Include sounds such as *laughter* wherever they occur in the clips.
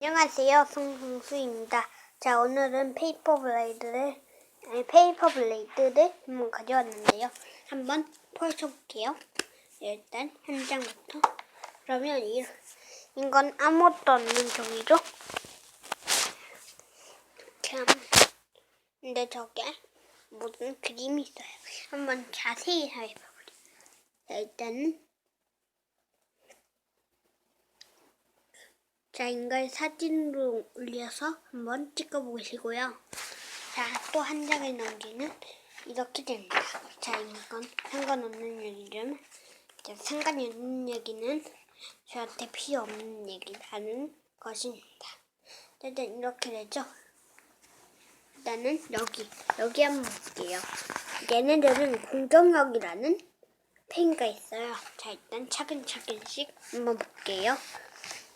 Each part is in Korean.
안녕하세요, 송송수입니다. 자, 오늘은 페이퍼 블레이드를, 아니, 페이퍼 블레이드를 한번 가져왔는데요. 한번 펼쳐볼게요. 일단, 한 장부터. 그러면, 이, 이건 아무것도 없는 종이죠? 하면, 근데 저게 무슨 그림이 있어요. 한번 자세히. 자, 일단은, 자, 이걸 사진으로 올려서 한번 찍어보시고요. 자, 또 한 장을 넘기는 이렇게 됩니다. 자, 이건 상관없는 얘기지만, 자, 상관이 없는 얘기는 저한테 필요 없는 얘기라는 것입니다. 일단 이렇게 되죠. 일단은 여기, 여기 한번 볼게요. 얘네들은 공정력이라는 펜가 있어요. 자, 일단 차근차근씩 한번 볼게요.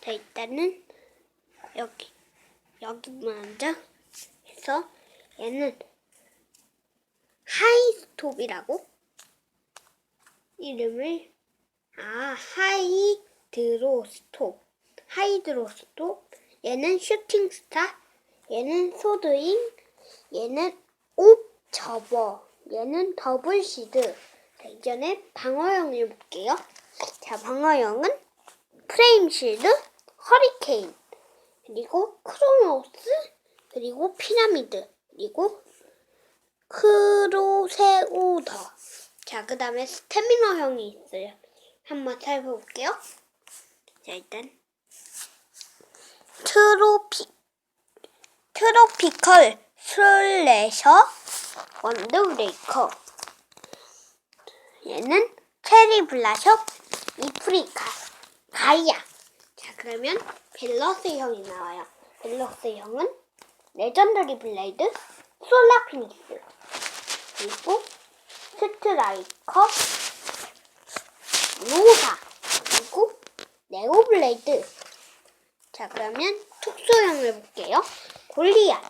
자, 일단은 여기 여기 먼저 해서 얘는 하이스톱이라고? 이름을 아 하이드로스톱. 하이드로스톱. 얘는 슈팅스타. 얘는 소드잉 얘는 옵저버 얘는 더블시드. 자, 이전에 방어형을 볼게요. 자 방어형은 프레임 실드 허리케인, 그리고 크로노스, 그리고 피라미드, 그리고 크로세우더. 자, 그 다음에 스태미너형이 있어요. 한번 살펴볼게요. 자, 일단 트로피, 트로피컬 슬래셔 원드브레이커. 얘는 체리 블라숍 이프리카 가이아. 자, 그러면 밸런스형이 나와요. 밸런스형은 레전더리 블레이드, 솔라 피닉스, 그리고 스트라이커, 로사, 그리고 네오 블레이드. 자, 그러면 특수형을 볼게요. 골리앗.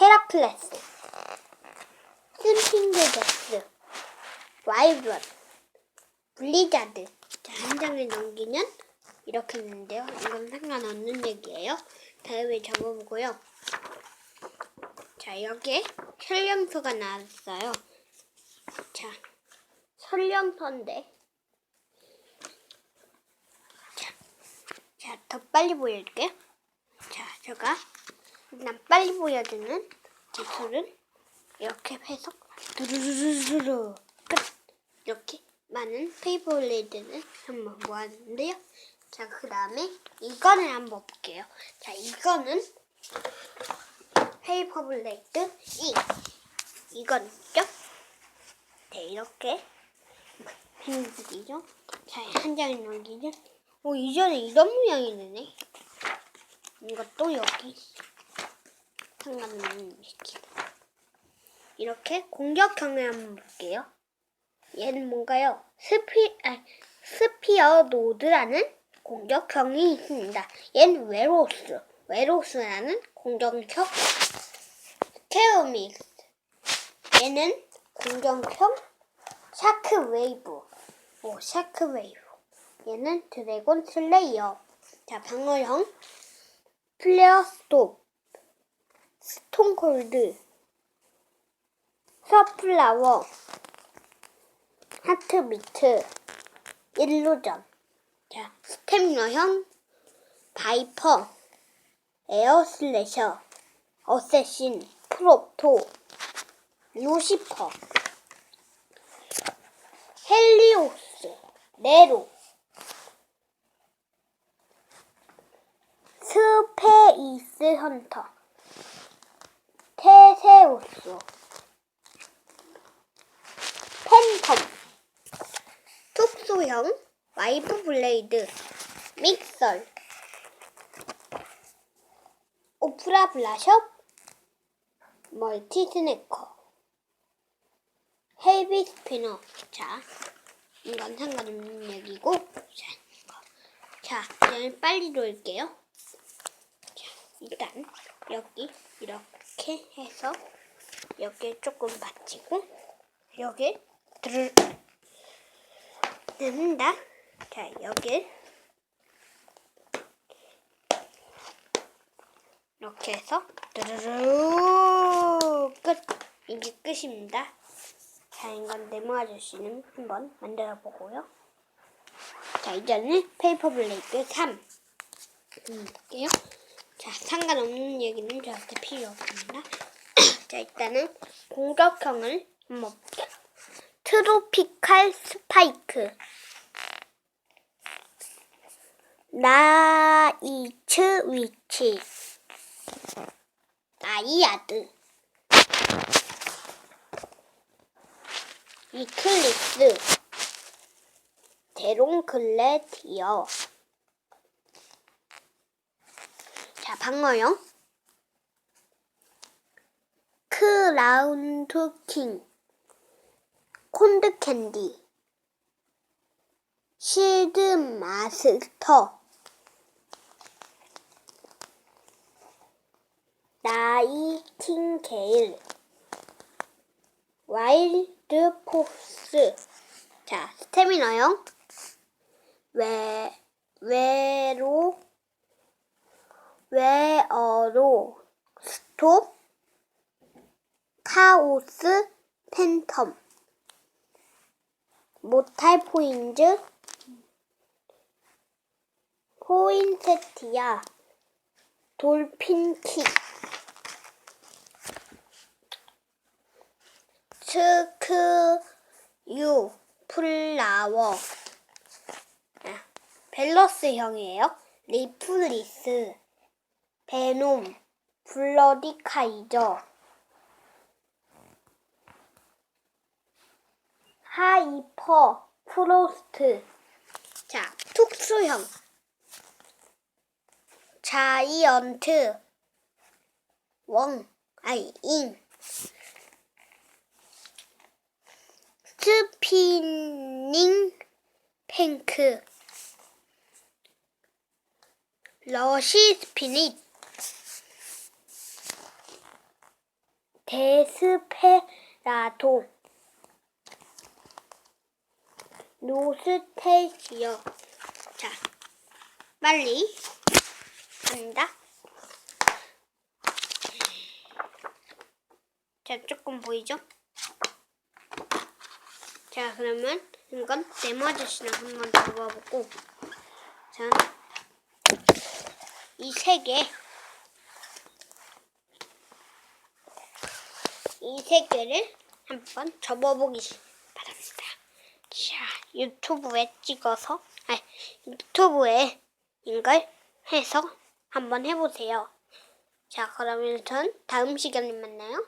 헤라클레스. 와이번, 블리자드. 자, 한 장을 넘기면 이렇게 되는데요. 이건 상관없는 얘기예요. 다음에 적어보고요. 자, 여기에 설명서가 나왔어요. 자, 설명서인데. 자, 자, 더 빨리 보여줄게요. 자, 제가 일단 빨리 보여주는 기술은 이렇게 해서 두루루루루 끝 이렇게 많은 페이퍼 블레이드를 한번 모았는데요. 자, 그 다음에 이거는 한번 볼게요. 자, 이거는 페이퍼 블레이드 이 이건 있죠? 네, 이렇게 빈들이죠. 자, 한 장에 넘기면 오, 이전에 이런 모양이 되네. 이것도 여기 상관없는. 이렇게 공격형을 한번 볼게요. 얘는 뭔가요? 스피, 아, 스피어 노드라는 공격형이 있습니다. 얘는 웨로스, 웨로스라는 공격형 스케어믹스. 얘는 공격형 샤크 웨이브, 오, 샤크 웨이브. 얘는 드래곤 슬레이어. 자, 방어형 플레어 스톱, 스톤콜드, 서플라워, 하트비트, 일루전. 자, 스태미너형, 바이퍼, 에어슬래셔, 어쌔신, 프로토, 루시퍼, 헬리오스, 네로, 스페이스 헌터, 테세우스, 팬텀, 특수형, 와이프 블레이드, 믹설, 오프라 블라숍, 멀티 스네커, 헤비 스피너. 자, 이건 상관없는 얘기고, 자, 이거. 자, 이제 빨리 놓을게요. 자, 일단 여기 이렇게 해서 여기 조금 받치고 여기 드르 됩니다. 자, 여기 이렇게 해서 뚜루루 끝. 이게 끝입니다. 자, 이건 네모 아저씨는 한번 만들어 보고요. 자, 이제는 페이퍼 블레이드 3. 볼게요. 자, 상관없는 얘기는 저한테 필요 없습니다. *clears throat* 자, 일단은 공격형을 한번 볼게요. 트로피칼 스 파이크. 나이츠 위치. 나이아드. 이클립스. 데롱클레디어. 자, 방어용. 크라운드 킹. 콘드 캔디. 실드 마스터. 나이팅게일. 와일드 포스. 자, 스태미너용. 외, 외로, 외어로, 스톱, 카오스, 팬텀. 모탈 포인즈, 포인세티아, 돌핀킥, 스크유, 플라워. 아, 밸러스형이에요. 리플리스, 베놈, 블러디 카이저, 하이퍼, 프로스트. 자, 특수형. 자이언트, 웡, 아이, 잉. 스피닝 탱크. 러시 스피닛. 데스페라도. 노스테이지요. 자, 빨리 갑니다. 자, 조금 보이죠? 자, 그러면 이건 네모 아저씨랑 한번 잡아보고, 자, 이 세 개, 이 세 개를 한번 접어보기 바랍니다. 자, 유튜브에 찍어서, 아, 유튜브에 이걸 해서 한번 해보세요. 자, 그러면 전 다음 시간에 만나요.